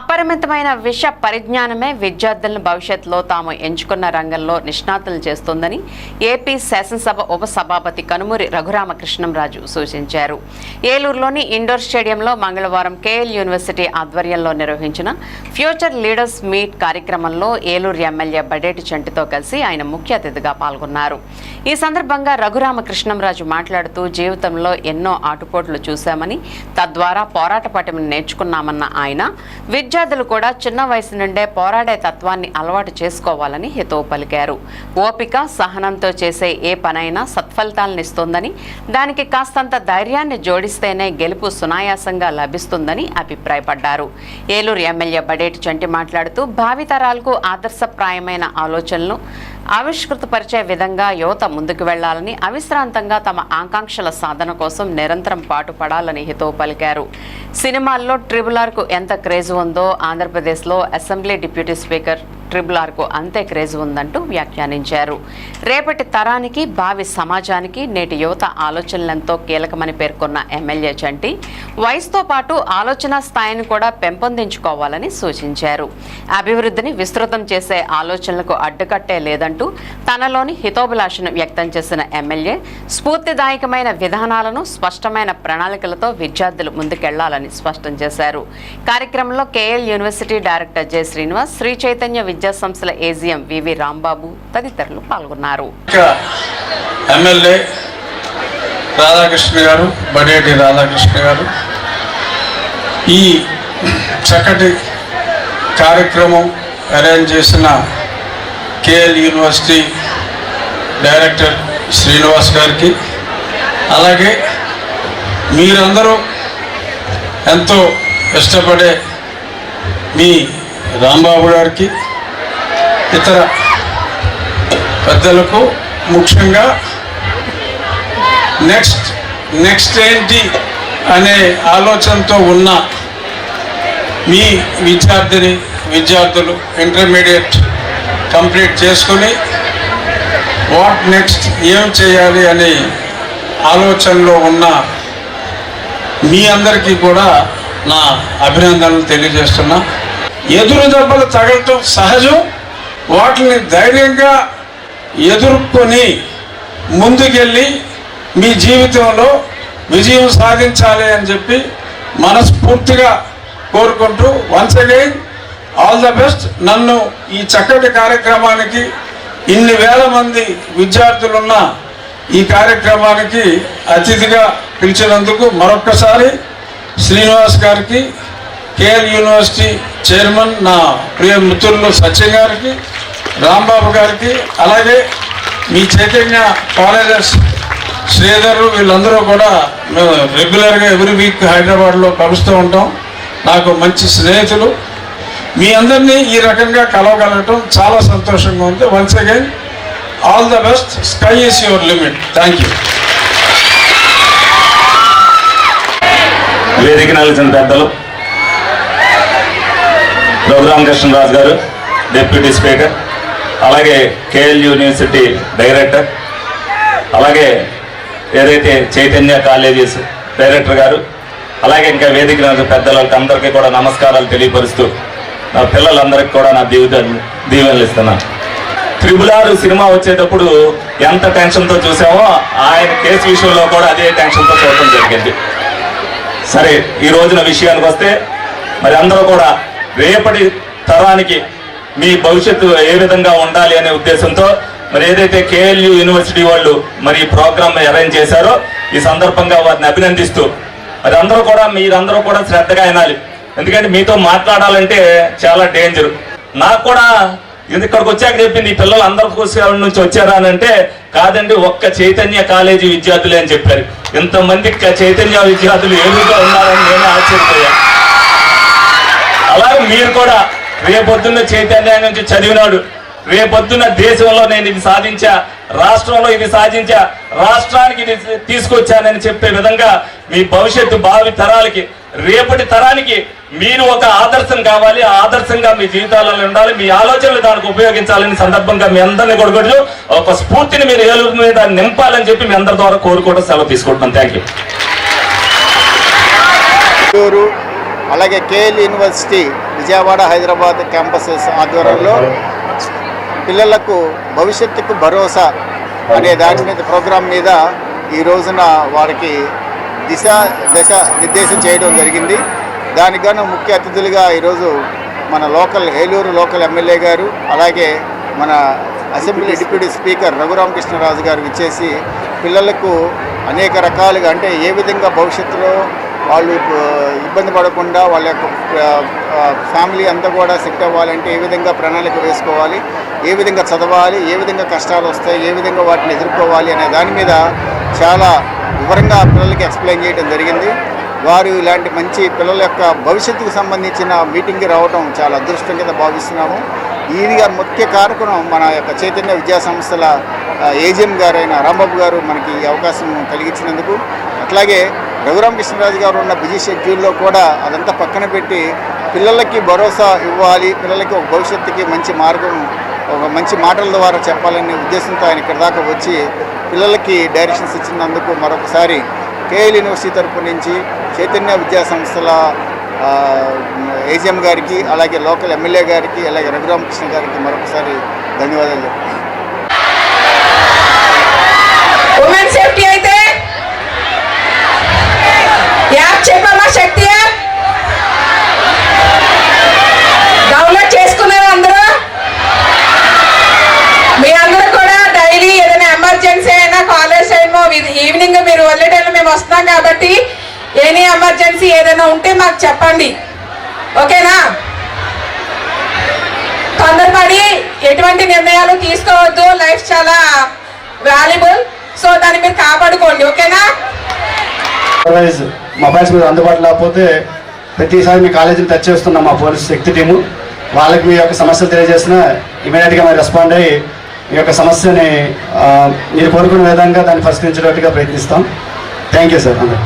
అపరిమితమైన విష పరిజ్ఞానమే విద్యార్థులను భవిష్యత్తులో తాము ఎంచుకున్న రంగంలో నిష్ణాతులు చేస్తుందని ఏపీ శాసనసభ ఉప సభాపతి కనుమూరి రఘురామకృష్ణంరాజు సూచించారు. ఏలూరులోని ఇండోర్ స్టేడియంలో మంగళవారం కేఎల్ యూనివర్సిటీ ఆధ్వర్యంలో నిర్వహించిన ఫ్యూచర్ లీడర్స్ మీట్ కార్యక్రమంలో ఏలూరు ఎమ్మెల్యే బడేటి చంటితో కలిసి ఆయన ముఖ్య అతిథిగా పాల్గొన్నారు. ఈ సందర్భంగా రఘురామకృష్ణంరాజు మాట్లాడుతూ జీవితంలో ఎన్నో ఆటుపోట్లు చూశామని తద్వారా పోరాట పటిమను నేర్చుకున్నామన్న ఆయన విద్యార్థులు కూడా చిన్న వయసు నుండే పోరాడే తత్వాన్ని అలవాటు చేసుకోవాలని హితవు పలికారు. ఓపిక సహనంతో చేసే ఏ పనైనా సత్ఫలితాలను ఇస్తుందని దానికి కాస్తంత ధైర్యాన్ని జోడిస్తేనే గెలుపు సునాయాసంగా లభిస్తుందని అభిప్రాయపడ్డారు. ఏలూరు ఎమ్మెల్యే బడేటి చంటి మాట్లాడుతూ భావితరాలకు ఆదర్శప్రాయమైన ఆలోచనలు ఆవిష్కృతపరిచే విధంగా యువత ముందుకు వెళ్ళాలని అవిశ్రాంతంగా తమ ఆకాంక్షల సాధన కోసం నిరంతరం పాటుపడాలని హితవు పలికారు. సినిమాల్లో ట్రిబులార్కు ఎంత క్రేజ్ ఉందో ఆంధ్రప్రదేశ్లో అసెంబ్లీ డిప్యూటీ స్పీకర్ ట్రిబుల్ ఆర్కు అంతే క్రేజ్ ఉందంటూ వ్యాఖ్యానించారు. రేపటి తరానికి భావి సమాజానికి నేటి యువత ఆలోచనలెంతో కీలకమని పేర్కొన్న ఎమ్మెల్యే చంటి వయసుతో పాటు ఆలోచన స్థాయిని కూడా పెంపొందించుకోవాలని సూచించారు. అభివృద్ధిని విస్తృతం చేసే ఆలోచనలకు అడ్డుకట్టే లేదంటూ తనలోని హితోభిలాషను వ్యక్తం చేసిన ఎమ్మెల్యే స్ఫూర్తిదాయకమైన విధానాలను స్పష్టమైన ప్రణాళికలతో విద్యార్థులు ముందుకెళ్ళాలని స్పష్టం చేశారు. కార్యక్రమంలో KL university director J Srinivas Sri Chaitanya విద్యా సంస్థల ఏజీఎం వివి రాంబాబు తదితరులు పాల్గొన్నారు. ఎమ్మెల్యే రాధాకృష్ణ గారు బడేటి రాధాకృష్ణ గారు. ఈ చక్కటి కార్యక్రమం అరేంజ్ చేసిన కేఎల్ యూనివర్సిటీ డైరెక్టర్ శ్రీనివాస్ గారికి అలాగే మీరందరూ ఎంతో ఇష్టపడే మీ రాంబాబు గారికి ఇతర పెద్దలకు ముఖ్యంగా నెక్స్ట్ నెక్స్ట్ ఏంటి అనే ఆలోచనతో ఉన్న మీ విద్యార్థిని విద్యార్థులు ఇంటర్మీడియట్ కంప్లీట్ చేసుకుని వాట్ నెక్స్ట్ ఏం చేయాలి అనే ఆలోచనలో ఉన్న మీ అందరికీ కూడా నా అభినందనలు తెలియజేస్తున్నా. ఎదురు దెబ్బలు తగలటం సహజం. వాటిని ధైర్యంగా ఎదుర్కొని ముందుకెళ్ళి మీ జీవితంలో విజయం సాధించాలి అని చెప్పి మనస్ఫూర్తిగా కోరుకుంటూ once again all the best నన్ను ఈ చక్కటి కార్యక్రమానికి ఇన్ని వేల మంది విద్యార్థులున్న ఈ కార్యక్రమానికి అతిథిగా పిలిచినందుకు మరొక్కసారి శ్రీనివాస్ గారికి కేఎల్ యూనివర్సిటీ చైర్మన్ నా ప్రియ మిత్రులు సత్యం గారికి రాంబాబు గారికి అలాగే మీ చైతన్య కాలేజెస్ శ్రీధర్ వీళ్ళందరూ కూడా మేము రెగ్యులర్గా ఎవ్రీ వీక్ హైదరాబాద్లో కలుస్తూ ఉంటాం. నాకు మంచి స్నేహితులు. మీ అందరినీ ఈ రకంగా కలవగలగటం చాలా సంతోషంగా ఉంది. Once again all the best sky is your limit thank you వేదిక నిలిచిన పెద్దలు రఘురామకృష్ణరాజు గారు డిప్యూటీ స్పీకర్ అలాగే కేఎల్ యూనివర్సిటీ డైరెక్టర్ అలాగే ఏదైతే చైతన్య కాలేజెస్ డైరెక్టర్ గారు అలాగే ఇంకా వేదిక నిలిచిన పెద్దలకు అందరికీ కూడా నమస్కారాలు తెలియపరుస్తూ నా పిల్లలందరికీ కూడా నా దీవిత దీవెనలు ఇస్తున్నాను త్రిబుల్ ఆర్ సినిమా వచ్చేటప్పుడు ఎంత టెన్షన్తో చూసామో ఆయన కేసు విషయంలో కూడా అదే టెన్షన్తో చూడటం జరిగింది. సరే ఈ రోజున విషయానికి వస్తే మరి అందరూ కూడా రేపటి తరానికి మీ భవిష్యత్తు ఏ విధంగా ఉండాలి అనే ఉద్దేశంతో మరి ఏదైతే కేఎల్యు యూనివర్సిటీ వాళ్ళు మరి ఈ ప్రోగ్రామ్ అరేంజ్ చేశారో ఈ సందర్భంగా వారిని అభినందిస్తూ మరి అందరూ కూడా మీరందరూ కూడా శ్రద్ధగా వినాలి. ఎందుకంటే మీతో మాట్లాడాలంటే చాలా డేంజర్ నాకు కూడా ఇక్కడికి వచ్చాక చెప్పింది ఈ పిల్లలు అందరి నుంచి వచ్చారా అని అంటే కాదండి ఒక్క చైతన్య కాలేజీ విద్యార్థులే అని చెప్పారు. ఇంతమంది చైతన్య విద్యార్థులు ఏలుగా ఉన్నారని నేను ఆశ్చర్యపోయాను. అలాగే మీరు కూడా రేపొద్దున్న చైతన్య నుంచి చదివినాడు. రేపొద్దున్న దేశంలో నేను ఇది సాధించా రాష్ట్రంలో ఇది సాధించా రాష్ట్రానికి ఇది తీసుకొచ్చానని చెప్పే విధంగా మీ భవిష్యత్తు భావి తరాలకి రేపటి తరానికి మీరు ఒక ఆదర్శం కావాలి. ఆ ఆదర్శంగా మీ జీవితాలలో ఉండాలి. మీ ఆలోచనలు దానికి ఉపయోగించాలని సందర్భంగా మీ అందరినీ కొడుకోట్లు ఒక స్ఫూర్తిని మీరు ఏలూరు మీద నింపాలని చెప్పి మీ అందరి ద్వారా కోరుకోవడం సెలవు తీసుకుంటున్నాం థ్యాంక్ యూ అలాగే KL university Vijayawada Hyderabad campuses ఆధ్వర్యంలో పిల్లలకు భవిష్యత్తుకు భరోసా అనే దాని మీద ప్రోగ్రాం మీద ఈ రోజున వారికి దిశ దశ నిర్దేశం చేయడం జరిగింది. దానికి గాను ముఖ్య అతిథులుగా ఈరోజు మన లోకల్ ఏలూరు లోకల్ ఎమ్మెల్యే గారు అలాగే మన అసెంబ్లీ డిప్యూటీ స్పీకర్ రఘురామకృష్ణరాజు గారు ఇచ్చేసి పిల్లలకు అనేక రకాలుగా అంటే ఏ విధంగా భవిష్యత్తులో వాళ్ళు ఇబ్బంది పడకుండా వాళ్ళ యొక్క ఫ్యామిలీ అంతా కూడా సెట్ అవ్వాలంటే ఏ విధంగా ప్రణాళిక వేసుకోవాలి ఏ విధంగా చదవాలి ఏ విధంగా కష్టాలు వస్తాయి ఏ విధంగా వాటిని ఎదుర్కోవాలి అనే దాని మీద చాలా వివరంగా పిల్లలకి ఎక్స్ప్లెయిన్ చేయడం జరిగింది. వారు ఇలాంటి మంచి పిల్లల యొక్క భవిష్యత్తుకు సంబంధించిన మీటింగ్కి రావడం చాలా అదృష్టం కింద భావిస్తున్నాము. ఈదిగా ముఖ్య కార్యక్రమం మన యొక్క చైతన్య విద్యా సంస్థల ఏజిఎం గారైన రాంబాబు గారు మనకి ఈ అవకాశం కలిగించినందుకు. అట్లాగే రఘురామకృష్ణరాజు గారు ఉన్న బిజీ షెడ్యూల్లో కూడా అదంతా పక్కన పెట్టి పిల్లలకి భరోసా ఇవ్వాలి పిల్లలకి ఒక భవిష్యత్తుకి మంచి మార్గం ఒక మంచి మాటల ద్వారా చెప్పాలనే ఉద్దేశంతో ఆయన ఇక్కడ దాకా వచ్చి పిల్లలకి డైరెక్షన్స్ ఇచ్చినందుకు మరొకసారి కేఎల్ యూనివర్సిటీ తరపు నుంచి చైతన్య విద్యా సంస్థల ఏజిఎం గారికి అలాగే లోకల్ ఎమ్మెల్యే గారికి అలాగే రఘురామకృష్ణ గారికి మరొకసారి ధన్యవాదాలు చెప్పండి. ఓకేనా? తొందరపడి ఎటువంటి నిర్ణయాలు తీసుకోవద్దు. లైఫ్ చాలా వాల్యుబుల్ సో దాన్ని మీరు కాపాడుకోండి. ఓకేనా? మొబైల్స్ మీద అందుబాటులో లేకపోతే ప్రతిసారి మీ కాలేజీని టచ్ చేస్తున్నాం మా పోలీస్ శక్తి టీము వాళ్ళకి మీ యొక్క సమస్యలు తెలియజేసిన ఇమీడియట్గా మేము రెస్పాండ్ అయ్యి మీ యొక్క సమస్యని మీరు కోరుకున్న విధంగా దాన్ని పరిష్కరించడానికి ప్రయత్నిస్తాం. థ్యాంక్ యూ సార్ అందరూ